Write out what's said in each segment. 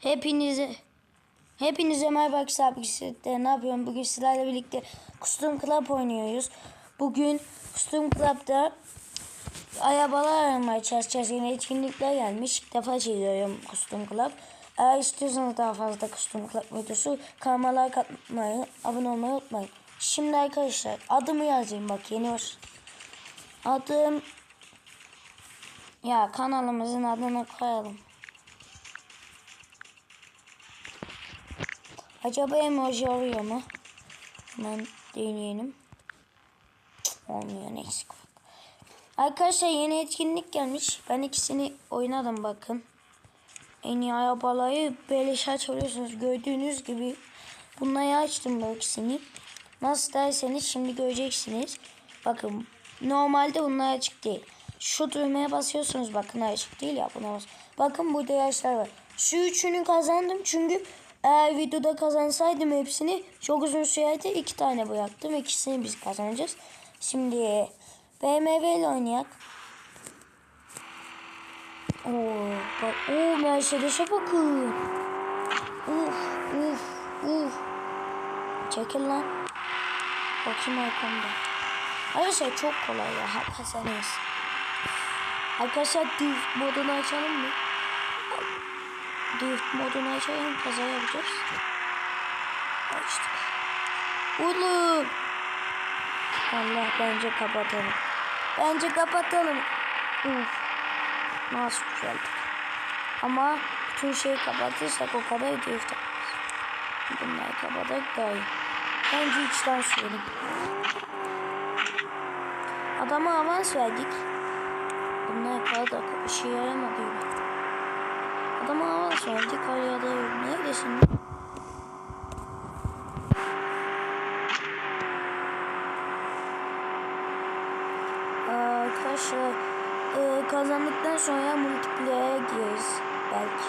Hepinize Hepinize merhaba arkadaşlar. Ne yapıyorum? Bugün sizlerle birlikte Custom Club oynuyoruz. Bugün Custom Club'da arabalar aramaya çalışacağız. Yeni etkinlikler gelmiş. İlk defa çekiyorum Custom Club. Eğer istiyorsanız daha fazla Custom Club videosu kanalıma like atmayı, abone olmayı unutmayın. Şimdi arkadaşlar adımı yazayım bak yeni var. Adım ya kanalımızın adını koyalım. Acaba emoji oluyor mu? Hemen deneyelim. Cık, Olmuyor neyse. Arkadaşlar yeni etkinlik gelmiş. Ben ikisini oynadım bakın. En iyi arabaları beleş açıyorsunuz. Gördüğünüz gibi bunları açtım bu ikisini. Nasıl derseniz şimdi göreceksiniz. Bakın normalde bunlar açık değil. Şu düğmeye basıyorsunuz bakın açık değil ya buna bas. Bakın burada yaşlar var. Şu üçünü kazandım çünkü eğer videoda kazansaydım hepsini çok uzun sürede iki tane bıraktım. İkisini biz kazanacağız. Şimdi BMW ile oynayak. Oo, bak, oo Mercedes'e bakın. Uf, uf, uf. Çekil lan. Bakayım arkamda. Arkadaşlar çok kolay ya. Kazanırız. Arkadaşlar drift modunu açalım mı? Drift modunu açalım. Kaza yapacağız. Açtık. Oğlum. Allah bence kapatalım. Bence kapatalım. Uf. Nasıl güzeldi. Ama bütün şeyi kapatırsak o kadar drift yaparız. Bunları kapatak daha iyi. Bence içten sürelim. Adama avans verdik. Bunlar kadar işe yaramadı da yok. Neredesin? Arkadaşlar e, kazandıktan sonra multiplayer'e gireriz. Belki.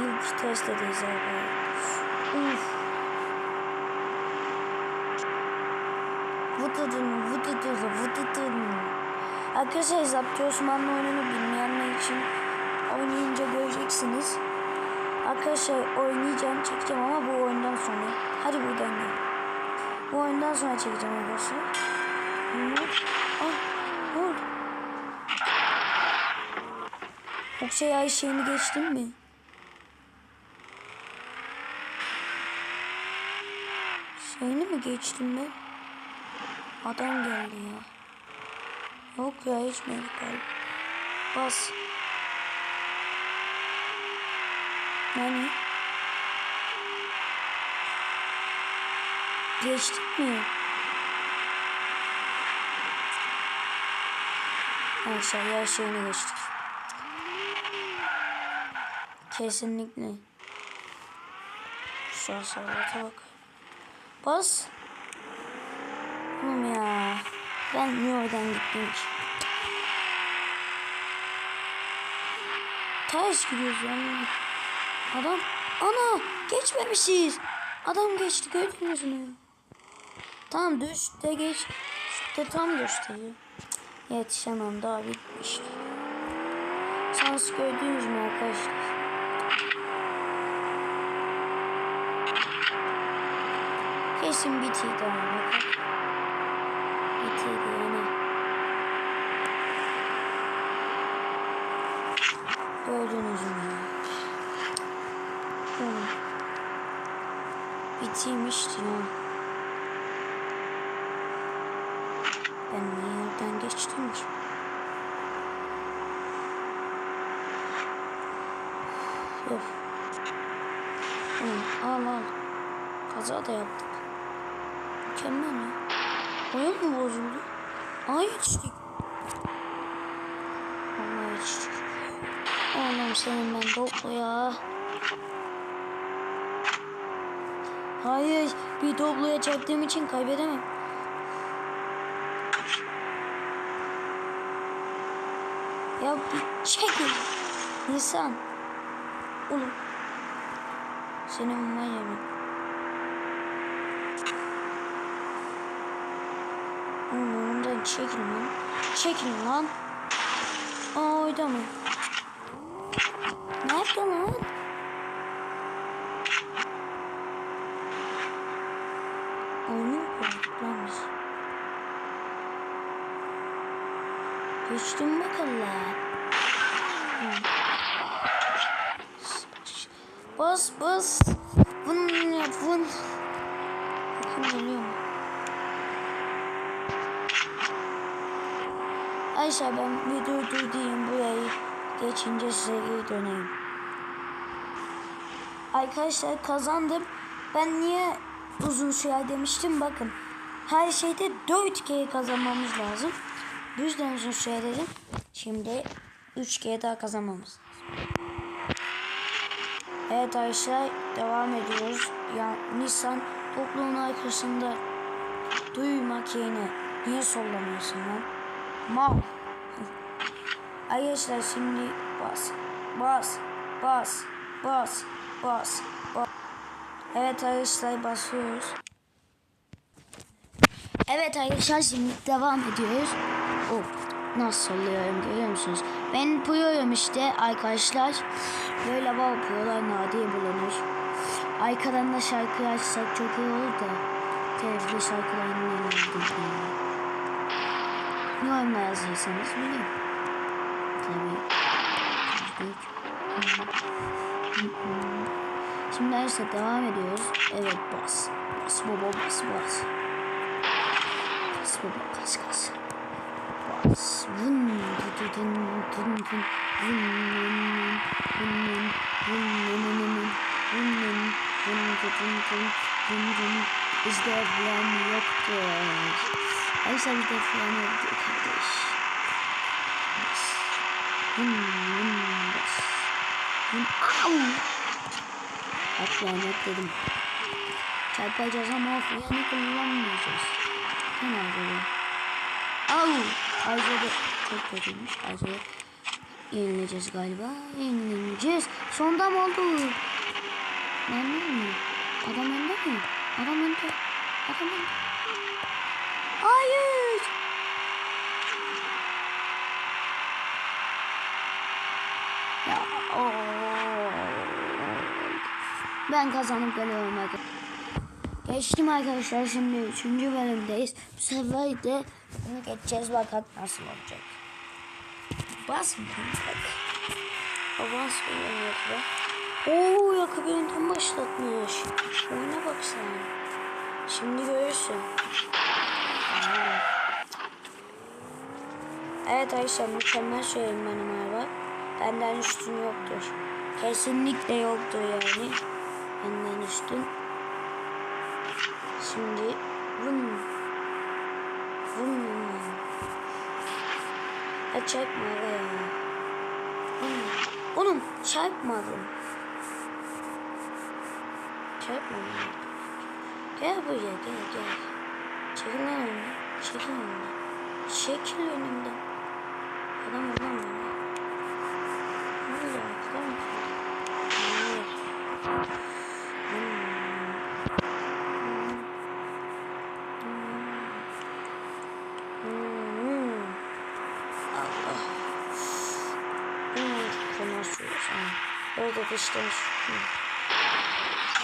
İlk test ederiz abi. Uf. Vıtıdın, vıtıdın, vıtıdın. Arkadaşlar Zapti Osmanlı oyununu bilmeyenler için oynayınca göreceksiniz. Arkadaşlar oynayacağım, çekeceğim ama bu oyundan sonra. Hadi buradan gel. Bu oyundan sonra çekeceğim arkadaşlar. Ah, ne oldu? Yoksa ya şeyini geçtin mi? Şeyini mi geçtim ben? Adam geldi ya. Yok ya hiç mi galiba. Bas. Yani. Geçtik mi? Aşağıya şeyini geçtik. Kesinlikle. Şu asalata bak. Bas. Oğlum ya. Ben niye oradan gittim ki? Ters gidiyoruz yani. Adam. Ana. Geçmemişiz. Adam geçti gördünüz mü? Tam düşte geç. İşte tam düşte. Yetişemem daha bitmişti. Şans gördünüz mü arkadaşlar? Kesin bitiydi ama. Bitiydi yani. Gördünüz mü? Oğlum. Bitirmişti ya. Ben niye yerden geçtim ki? Oğlum, al al. Kaza da yaptık. Mükemmel ya. Oyun mu bozuldu? Aa yetiştik. Vallahi yetiştik. Oğlum senin ben toplu ya. Hayır bir topluya çarptığım için kaybedemem. Ya bir çekin. Nisan. Oğlum. Var ya ben. Oğlum ondan çekin lan. Çekin lan. Aa orada mı? Nerede lan? Uçtum bakalım. Bas bas. Vın yap vın. Bakın geliyor mu? Ayşe ben bir durdurayım burayı. Geçince size geri döneyim. Arkadaşlar kazandım. Ben niye uzun süre demiştim bakın. Her şeyde 4 kere kazanmamız lazım. Bu yüzden uzun süre. Şimdi 3 kere daha kazanmamız. Evet arkadaşlar devam ediyoruz. Ya Nisan topluluğun arkasında duymak yerine niye sollamıyorsun lan? Mal. Arkadaşlar şimdi bas. Bas. Bas. Bas. Bas. Bas. Evet arkadaşlar basıyoruz. Evet arkadaşlar şimdi devam ediyoruz. Oh, nasıl oluyorum görüyor musunuz? Ben puyuyorum işte arkadaşlar. Böyle bal yapıyorlar nadir bulunur. Arkadan da şarkı açsak çok iyi olur da. Telefon şarkılarını dinledim. Yorumlar yazarsanız bilirim. Tabii. Şimdi arkadaşlar devam ediyoruz. Evet bas. Bas baba bas bas. Kas baba kas kas. Bizde falan yoktur. Ayşe bizde falan yoktur kardeş. Vın vın bas. Vın. Au. Bak lanet dedim. Çarpacağız ama freni kullanmayacağız. Hemen böyle. Au! De çok kötüymüş. Ayşe yenileceğiz galiba. Yenileceğiz. Sonda mı oldu? Ben mi? Adam önde mi? Adam önde. Adam önde. Hayır! Ya, ooo. Ben kazanıp geliyorum arkadaşlar. Geçtim arkadaşlar şimdi 3. bölümdeyiz. Bu sefer de bunu geçeceğiz bakalım nasıl olacak. Bas mı? Bak. O bas be. Oo yakı birinden başlatmış. Oyuna bak sen. Şimdi görürsün. Evet Ayşe mükemmel söyleyeyim benim araba. Benden üstün yoktur. Kesinlikle yoktur yani. Benden üstün. Şimdi vın vın. Ya çarpma ya. Vın. Oğlum çarpmadım. Çarpmadım. Gel buraya gel gel. Çekil lan önümden. Çekil önümden. Çekil önümden. Adam oradan mı? Ne oluyor? Adam mı? Ne oluyor?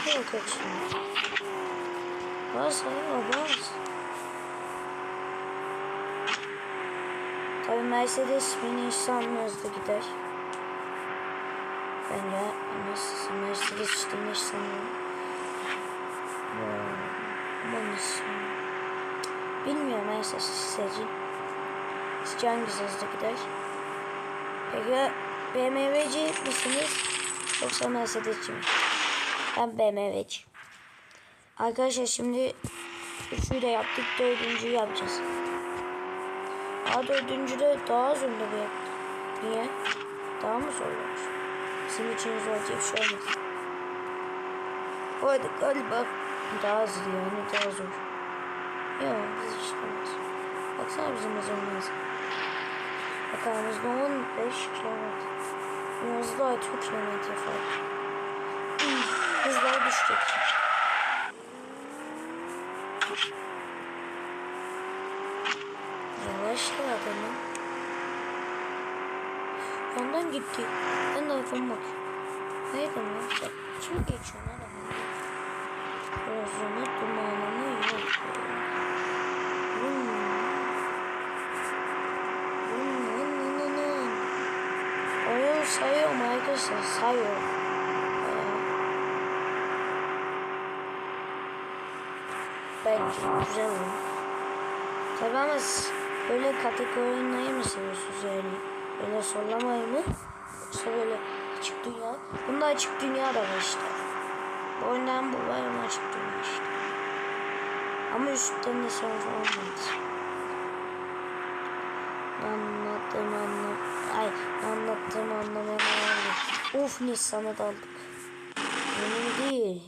Yok yok şimdi. Bas hayır bas. Tabi Mercedes beni hiç sanmazdı gider. Bence Mercedes, Mercedes işte hiç sanmıyorum. Ben Bilmiyorum Mercedes sizce. Sizce hangisi hızlı gider? Peki BMW'ci misiniz? Yoksa Mercedes'ci mi? Ben BMW'ci. Arkadaşlar şimdi üçüyü de yaptık. Dördüncüyü yapacağız. Aa dördüncüde daha az önde bu yaptı. Niye? Daha mı zor olmuş? Bizim için zor diye bir şey olmaz. Bu arada galiba daha hızlı yani daha zor. Yok biz işlemez. Baksana bizim hızımız. Bakalımızda 15 kilometre. Hızlı 2 kilometre fark. Hızlar düşecek. Yavaşla adamı. Ondan gitti. Ben de iPhone. Hayır ama sen kim geçiyor adamı? Rozunu dumanını yok. Arkadaşlar sayıyor. Bayağı. Belki güzel olur. Tabii ama böyle kategorileri mi seviyorsunuz yani? Böyle sollamayı mı? Yoksa böyle açık dünya? Bunda açık dünya da var işte. Bu oyundan bu var ama açık dünya işte. Ama üstten de sonra olmadı. Anlattığım anlam... Ay anlattığım anlamaya ne Of Nissan'a daldık. Benim değil.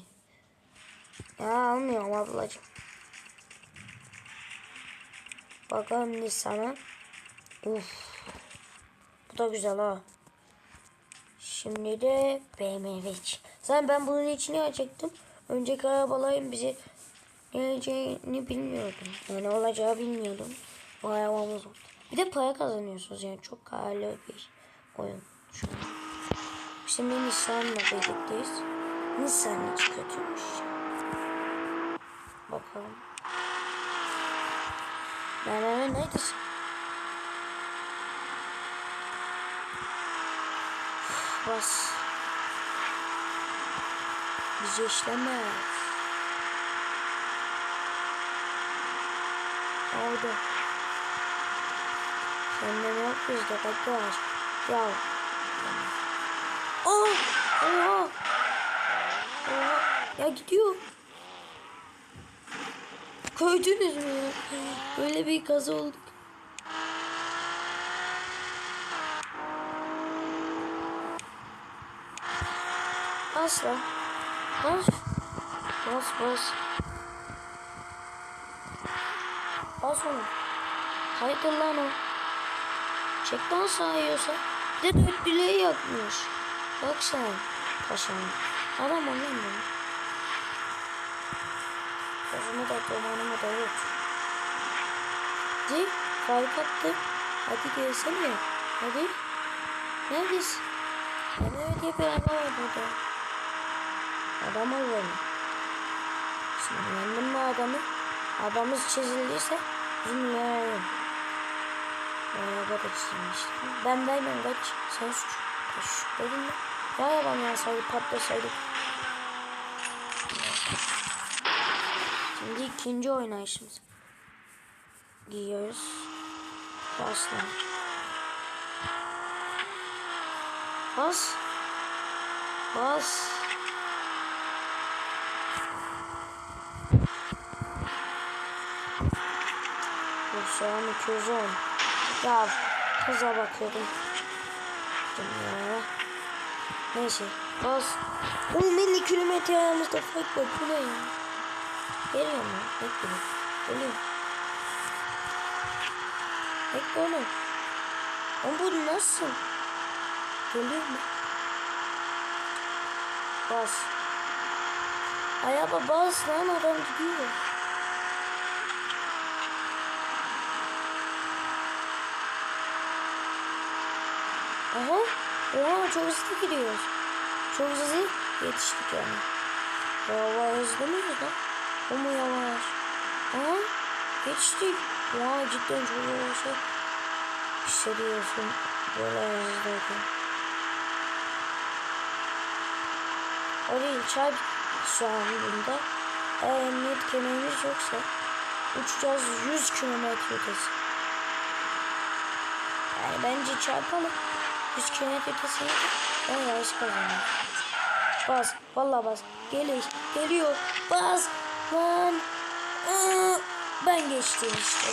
Ya almıyorum ablacığım. Bakalım Nissan'a. Uf. Bu da güzel ha. Şimdi de BMW. Zaten ben bunun içine açacaktım. Önceki arabaların bize geleceğini bilmiyordum. Yani olacağı bilmiyordum. Bu arabamız oldu. Bir de para kazanıyorsunuz yani çok karlı bir oyun şu an. Şimdi Nissan'la birlikteyiz. Nissan hiç kötüymüş. Bakalım. Merhaba neredesin? Bas. Bize işlemez. Oldu. Senden yok bizde kaç var. Ya. Oh! Oha! Oha! Ya gidiyor. Gördünüz mü ya? Böyle bir kaza olduk. Asla. Bas. Bas bas. Bas onu. Hayırdır lan o. Çek lan sayıyorsa. Bir de dört dileği yakmış. Bak sen. Paşam. Adam lan bunu. Kafamı da domanımı da yok. Hadi. Fark attı. Hadi gelsene. Hadi. Neredesin? Ben öyle diye bir araba var burada. Adam ol böyle. Sinirlendim mi adamı? Adamız çizildiyse. Bu araba da çizilmişti. Ben vermem kaç. Sen suç. Kaç. Dedim mi? Ya arabam yansaydı patlasaydık. Şimdi ikinci oynayışımız. Giyiyoruz. Bas lan. Bas. Bas. Şu an 210. Ya hıza bakıyordum. Ya. Neyse. Bas. Oğlum 50 kilometre ayağımızda fark var. Bu? Geliyor mu? Bekle. Geliyor. Bekle oğlum. Ama bu nasıl? Geliyor mu? Bas. Araba bas lan adam gidiyor. Aha. Oha çok hızlı gidiyoruz. Çok hızlı yetiştik yani. Valla hızlı mıyız lan? O mu yavaş? Aha. Yetiştik. Oha cidden çok yavaş. Hissediyorsun. Böyle hızlıyken. O değil çarp şu an bunda. Eğer emniyet kemerimiz yoksa uçacağız 100 kilometre ötesi. Yani bence çarpalım. 100 kilometre ötesine ben yarış kazanırım. Bas. Vallahi bas. Geliyor. Geliyor. Bas. Lan. Aa, ben geçtim işte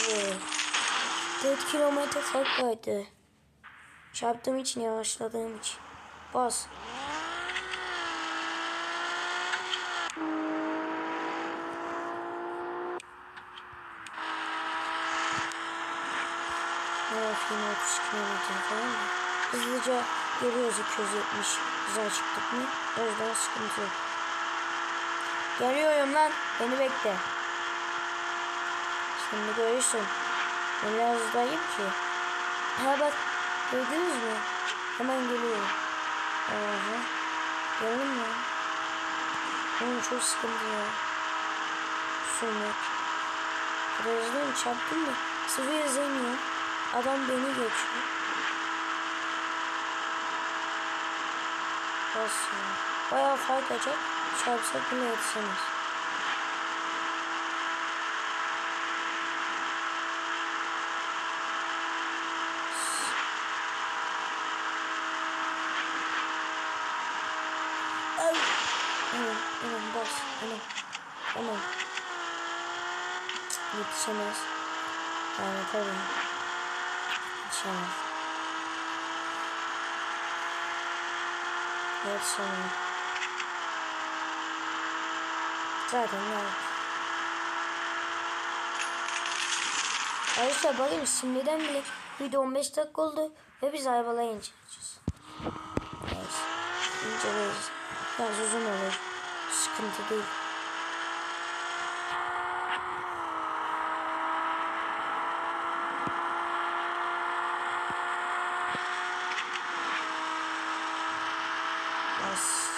bu. 4 kilometre fark vardı. Çarptığım için yavaşladığım için. Bas. Evet yine 30 kilometre falan da. Hızlıca geliyoruz 270 güzel çıktık mı? O yüzden sıkıntı yok. Geliyorum lan. Beni bekle. Şimdi görürsün. Ben hızlıyım ki. Ha bak. Gördünüz mü? Hemen geliyorum. Aha. Gördün mü? Oğlum çok sıkıntı ya. Biraz hızlıyım çarptım mı? Sıvı yazamıyorum. Adam beni geçiyor. Ya. Bayağı fark açacak. Çarpsak bile yetişemez. Ay. Hemen, hemen bas. Hemen. Cık, Yetişemez. Yani tabii. Yetişemez. Yetişemez. Zaten yani. Arkadaşlar bakın şimdiden bile video 15 dakika oldu ve biz arabaları inceleyeceğiz. Neyse. İnceleyeceğiz. Biraz uzun olur. Sıkıntı değil. Bas.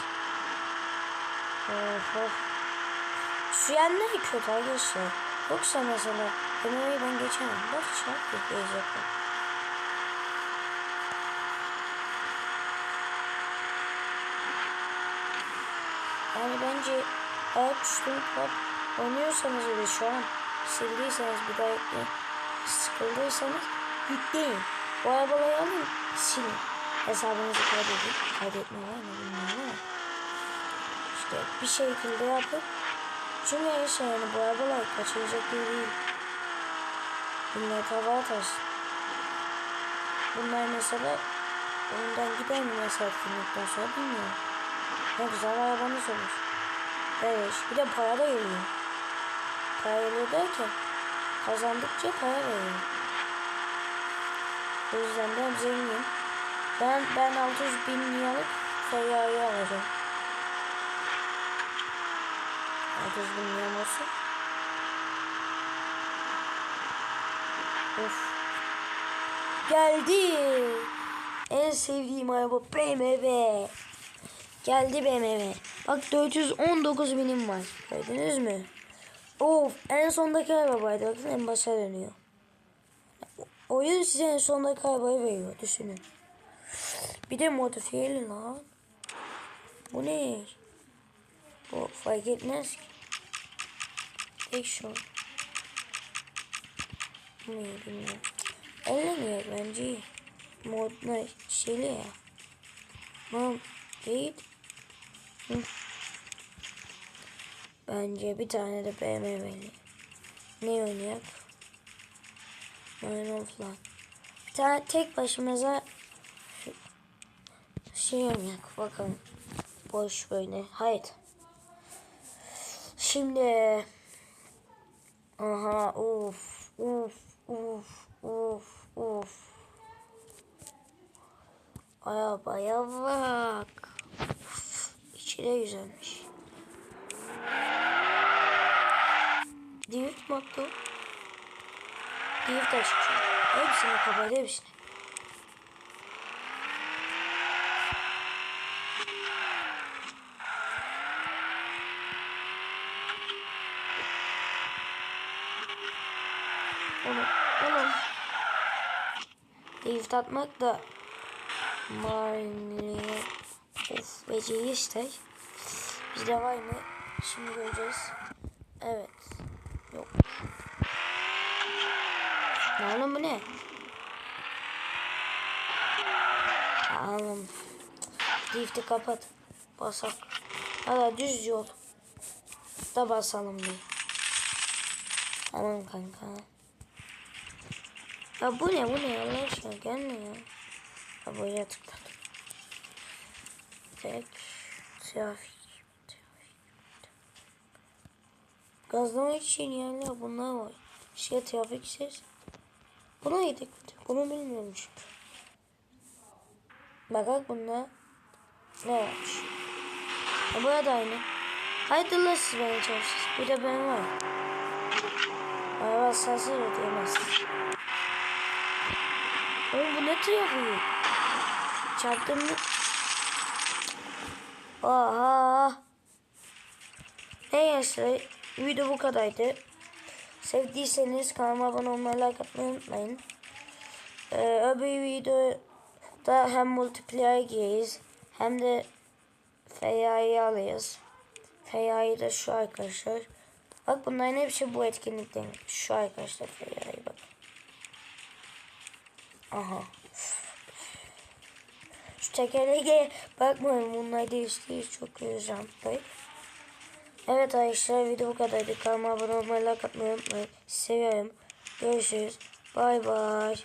Of of. Yanları kötü arkadaşlar. Yoksa mesela Emeği ben geçemem. Bak çarp yapacak. Yani bence eğer tuşları var oynuyorsanız ve şu an sildiyseniz bir daha yükle, sıkıldıysanız yükleyin. Bu arabaları alın silin. Hesabınızı kaydedin. Kaydetme var mı bilmiyorum ama. İşte bir şekilde yapıp çünkü her şey yani bu arabalar kaçıracak gibi değil. Millet hava atarsın. Bunlar mesela önden gider mi mesela etkinlikten sonra bilmiyorum. Ne güzel arabanız olur. Evet bir de para da geliyor. Para geliyor derken kazandıkça para veriyor. O yüzden ben zengin. Ben, ben 600 bin liralık Ferrari alacağım. 600 bin liram olsa. Of. Geldi. En sevdiğim araba BMW. Geldi BMW. Bak 419 binim var. Gördünüz mü? Of en sondaki arabaydı. Bakın en başa dönüyor. Oyun size en sondaki arabayı veriyor. Düşünün. Bir de modifiyeli lan. Bu ne? Bu fark etmez ki. Tek şu. Ne bilmiyorum. Ellemiyor bence. Mod ne şeyli ya. Mam değil. Bence bir tane de BMW'li. Ne oynayak? Falan. Bir tane tek başımıza şey oynayak. Bakalım. Boş böyle. Haydi. Şimdi aha uf uf uf uf uf. Arabaya bak. İçi de güzelmiş Drift motto Drift açacağım hepsini kapat hepsini Oğlum, oğlum. Drift atmak da Marniye Of beceri ister. Bizde var mı? Şimdi göreceğiz. Evet. Yok. Lan oğlum bu ne? Oğlum. Drift'i kapat. Basak. Hala düz yol. Da basalım bir. Aman kanka. Ya bu ne bu ne Allah aşkına gelme ya. Buraya tıkladım. Tek trafik. Gazlama için yerler bunlar var. Şey trafik ses. Buna yedik. Bunu bilmiyorum çünkü. Bakak bunda ne varmış. Ha burada aynı. Haydi la siz beni çalışsız. Bir de ben var. Araba sası ödeyemezsin. Oğlum bu ne trafiği? Çarptım mı? Aha. Neyse video bu kadardı. Sevdiyseniz kanalıma abone olmayı like atmayı unutmayın. Ee, öbür videoda hem multiplayer gireriz hem de Feyya'yı alıyoruz. Feyya'yı da şu arkadaşlar. Bak bunların hepsi bu etkinlikten. Şu arkadaşlar Feyya'yı bak. Aha. Şu tekerleğe bakmayın bunlar değişti çok jantlar. Evet arkadaşlar video bu kadardı. Kanalıma abone olmayı, like atmayı unutmayın. Seviyorum. Görüşürüz. Bay bay.